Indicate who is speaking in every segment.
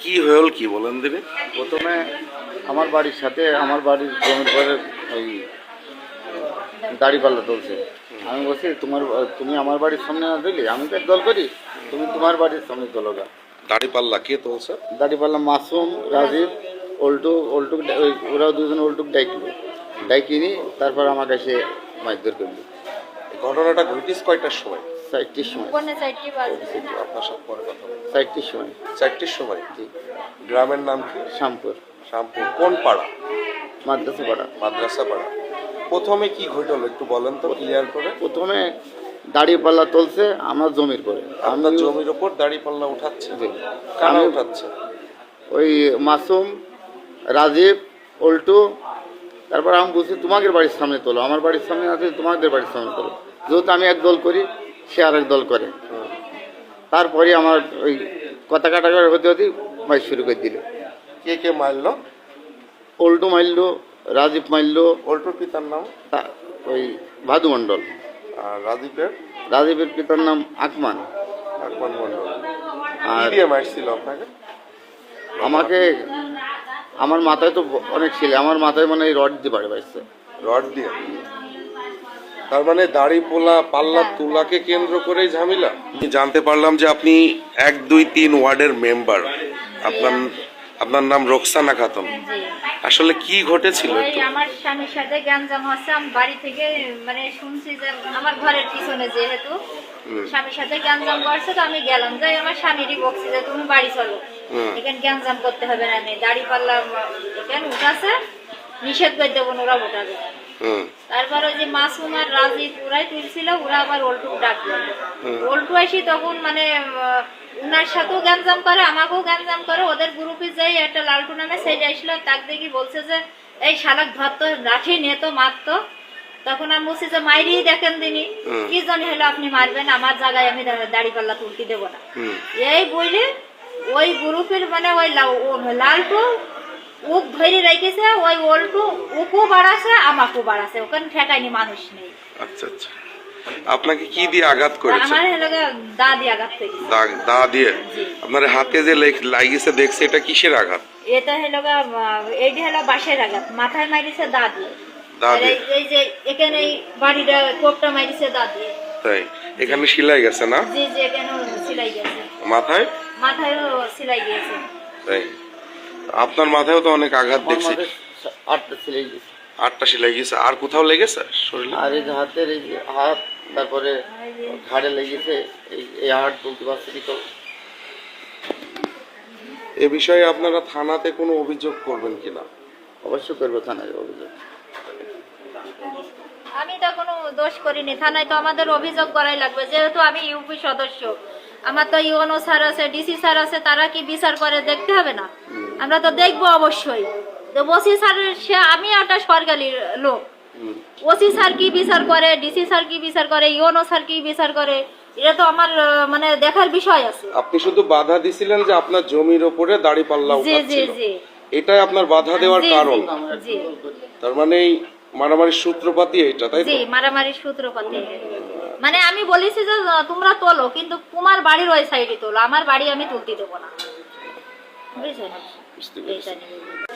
Speaker 1: কি হল কি বলেন দিনে
Speaker 2: প্রথমে আমার বাড়ির সাথে আমার বাড়ির জমির ঘরের ওই দাড়িপাল্লা তুলছে। আমি বলছি তোমার তুমি আমার বাড়ির সামনে না দিলি আমি তো এক দল করি। তুমি তোমার বাড়ির সামনে তোলো গা।
Speaker 1: দাড়ি পাল্লা কে তুলছে?
Speaker 2: দাড়িপাল্লা মাসুম রাজীব ওল্টু ওল্টু ওই ওরা দুজন ওল্টুক ডাইকলো। ডাইকিনি তারপর আমাকে এসে মারধর করল।
Speaker 1: ঘটনাটা ঘটিস কয়টার সময়?
Speaker 2: চারটির সময়।
Speaker 1: আপনার সাথে পরে কথা।
Speaker 2: চারটির সময়।
Speaker 1: চারটির সময়? গ্রামের নাম কি?
Speaker 2: শ্যামপুর।
Speaker 1: শ্যামপুর। কোন পাড়া?
Speaker 2: মাদ্রাসা পাড়া।
Speaker 1: মাদ্রাসা পাড়া। প্রথমে কি ঘটলো একটু বলেন তো ক্লিয়ার করে।
Speaker 2: প্রথমে দাড়িপাল্লা তুলছে আমার জমির করে
Speaker 1: আপনার জমির ওপর দাড়ি পাল্লা উঠাচ্ছে। কারা উঠাচ্ছে?
Speaker 2: ওই মাসুম রাজীব উল্টু তারপর আমি বলছি তোমাদের বাড়ির সামনে তোলো আমার বাড়ির সামনে আছে তোমাদের বাড়ির সামনে তোলো। যেহেতু আমি এক দল করি সে আর এক দল করে। তারপরে আমার ওই কথা কাটাকাটি হতে হতে মাইক শুরু করে দিল।
Speaker 1: কে কে মারলো?
Speaker 2: উল্টু মারলো রাজীব মারলো
Speaker 1: অল্টোর পিতার নাম?
Speaker 2: ওই ভাদু মণ্ডল।
Speaker 1: আর রাজীবের?
Speaker 2: রাজীবের পিতার নাম আকমান।
Speaker 1: আকমান মন্ডল
Speaker 2: আর
Speaker 1: দিয়ে মারছিল আপনাকে?
Speaker 2: আমাকে আমার মাথায় তো অনেক ছিল আমার মাথায় মানে এই রড দিয়ে বাড়ি বাড়ছে।
Speaker 1: রড দিয়ে? তার মানে দাড়ি পোলা পাল্লা তুলাকে কেন্দ্র করেই ঝামেলা? আমি জানতে পারলাম যে আপনি এক দুই তিন ওয়ার্ডের মেম্বার। আপনার আপনার নাম রোকসানা খাতুন। আসলে কি ঘটেছিল
Speaker 3: আমার স্বামীর সাথে গ্যাঞ্জাম হচ্ছে আমি বাড়ি থেকে মানে শুনছি যে আমার ঘরের পিছনে যেহেতু স্বামীর সাথে গ্যাঞ্জাম করছে তো আমি গেলাম। যাই আমার স্বামীরই বকছি যে তুমি বাড়ি চলো। এখানে গ্যাঞ্জাম করতে হবে না আমি দাড়ি পাল্লা এখানে উঠাছে নিষেধ করে দেবো ওরা উঠাবে। তারপর ওই যে মাসুম আর রাজীব ওরাই তুলছিল ওরা আবার অল্টু ডাকলো অল্টু আসি তখন মানে উনার সাথেও গ্যাঞ্জাম করে আমাকেও গ্যাঞ্জাম করে। ওদের গ্রুপে যাই একটা লালটু নামে সেই আসলো তাক দেখি বলছে যে এই শালাক ধরতো লাঠি নিয়ে তো মারতো তখন আমি বলছি যে মাইরি দেখেন তিনি। কি জানি হলো আপনি মারবেন আমার জায়গায় আমি দাড়ি পাল্লা তুলতে দেবো না। এই বইলে ওই গ্রুপের মানে ওই লালটু উক ধরে রেখেছে ওই ওল্টু উকও বাড়াছে আমাকেও বাড়াছে। ওখানে ঠেকায়নি মানুষ নেই।
Speaker 1: আচ্ছা আচ্ছা। আপনাকে কি দিয়ে আঘাত করেছে?
Speaker 3: আমার হলো দা দিয়ে আঘাত থেকে
Speaker 1: দাগ দা দিয়ে? আপনার হাতে যে লেগ- লাগিয়েছে দেখছে এটা কিসের আঘাত?
Speaker 3: এটা হলো এইটা হলো বাঁশের আঘাত। মাথায় মারিছে দা দিয়ে।
Speaker 1: দা দিয়ে?
Speaker 3: এই- যে এখানে বাড়িটা কোপটা মারিছে দা দিয়ে।
Speaker 1: তাই? এখানে সিলাই গেছে না?
Speaker 3: যে যে এখানে সিলাই গেছে।
Speaker 1: মাথায়?
Speaker 3: মাথায়ও সিলাই গিয়েছে
Speaker 1: তাই? আপনার মাথায়ও তো অনেক আঘাত দেখছি।
Speaker 2: আটটা ছেলে গেছে।
Speaker 1: আটটা সেলাই গেছে। আর কোথাও লেগেছে শরীরে?
Speaker 2: আর এই হাতের এই হাত তারপরে ঘাড়ে লেগেছে এই এই হাট তুলতে পারছে কি তো।
Speaker 1: এ বিষয়ে আপনারা থানাতে কোনো অভিযোগ করবেন কিনা?
Speaker 2: অবশ্যই করব থানায় অভিযোগ।
Speaker 3: আমি তো কোনো দোষ করিনি। থানায় তো আমাদের অভিযোগ করাই লাগবে। যেহেতু আমি ইউপি সদস্য আমার তো ইউএনও স্যার আছে ডিসি স্যার আছে তারা কি বিচার করে দেখতে হবে না? আমরা তো দেখব অবশ্যই। তো ওসি স্যার সে আমি একটা সরকারি লোক। ওসি স্যার কি বিচার করে ডিসি স্যার কি বিচার করে ইউএনও স্যার কি বিচার করে এটা তো আমার মানে দেখার বিষয় আছে।
Speaker 1: আপনি শুধু বাধা দিছিলেন যে আপনার জমির ওপরে দাড়ি পাল্লা
Speaker 3: জি জি জি।
Speaker 1: এটাই আপনার বাধা দেওয়ার কারণ। তার মানে মারামারির সূত্রপাতি এটা তাই তো?
Speaker 3: জি মারামারি সূত্রপাতি মানে আমি বলেছি যে তোমরা তোলো কিন্তু তোমার বাড়ির ওই সাইডে তোলো আমার বাড়ি আমি তুলতে দেবো না। বুঝছেন
Speaker 1: বুঝতে পেরেছি।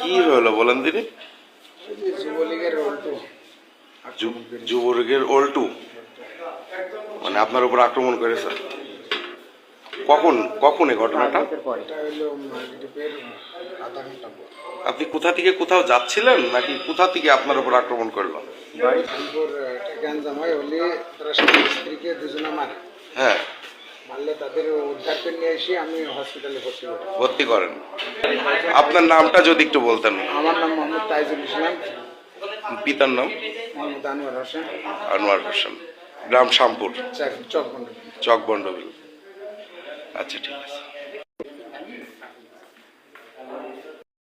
Speaker 1: কি হলো বলেন দিদি? যু- যুবলীগের অল্টু মানে আপনার উপর আক্রমণ করেছে। কখন? কখন এই ঘটনাটা? আপনি কোথা থেকে কোথাও যাচ্ছিলেন নাকি কোথা থেকে আপনার উপর আক্রমণ করল?
Speaker 4: হয়। তাদের উদ্ধার করে নিয়ে এসে আমি হসপিটালে ভর্তি করি।
Speaker 1: ভর্তি করেন। আপনার নামটা যদি একটু বলতেন।
Speaker 4: আমার নাম মোহাম্মদ তাইজুল ইসলাম।
Speaker 1: পিতার নাম?
Speaker 4: মোহাম্মদ আনোয়ার হোসেন।
Speaker 1: আনোয়ার হোসেন। গ্রাম শ্যামপুর?
Speaker 4: চাক-
Speaker 1: বন্ডবিল আচ্ছা ঠিক আছে।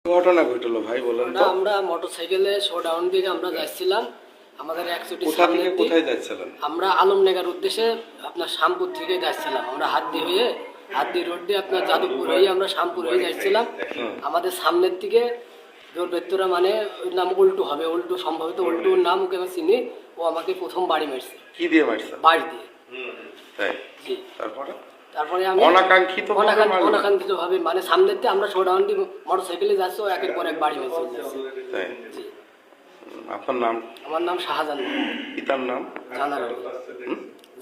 Speaker 1: ঘটনা ঘটলো ভাই বলেন
Speaker 5: আমরা মোটরসাইকেলে শোডাউন দিকে আমরা যাচ্ছিলাম। আমাদের একশোটি
Speaker 1: কোথা থেকে কোথায় যাচ্ছিলেন?
Speaker 5: আমরা আলমডাঙ্গার উদ্দেশ্যে আপনার শ্যামপুর থেকে যাচ্ছিলাম। আমরা হাতদি হয়ে হাতদি রোড দিয়ে আপনার যাদবপুর হয়ে আমরা শ্যামপুর হয়ে যাচ্ছিলাম। আমাদের সামনের দিকে জোর ব্যক্তিরা মানে ওর নাম উল্টু হবে উল্টু সম্ভবত উল্টুর নাম ওকে আমি চিনি। ও আমাকে প্রথম বাড়ি মেরেছে।
Speaker 1: কি দিয়ে মারছেন
Speaker 5: বাড়ি দিয়ে।
Speaker 1: তাই?
Speaker 5: জি।
Speaker 1: তারপরে?
Speaker 5: তারপরে আমি
Speaker 1: অনাকাঙ্ক্ষিত ভাবে
Speaker 5: অনাকাঙ্ক্ষিত ভাবে মানে সামনের দিয়ে আমরা ছোটাহান্ডি মোটর সাইকেলে যাচ্ছি ও একের পর এক বাড়ি মেরেছে। জি।
Speaker 1: আপনার নাম?
Speaker 5: আমার নাম শাহজাহান
Speaker 1: পিতার নাম?
Speaker 5: জানার আলী।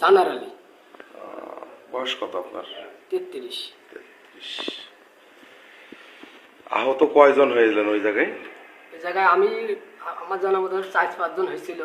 Speaker 5: জানার আলী।
Speaker 1: বয়স কত আপনার?
Speaker 5: তেত্রিশ।
Speaker 1: আহত কয়জন হয়েছিলেন ওই জায়গায়?
Speaker 5: এই জায়গায় আমি আমার জানা মতো চার পাঁচজন হয়েছিল।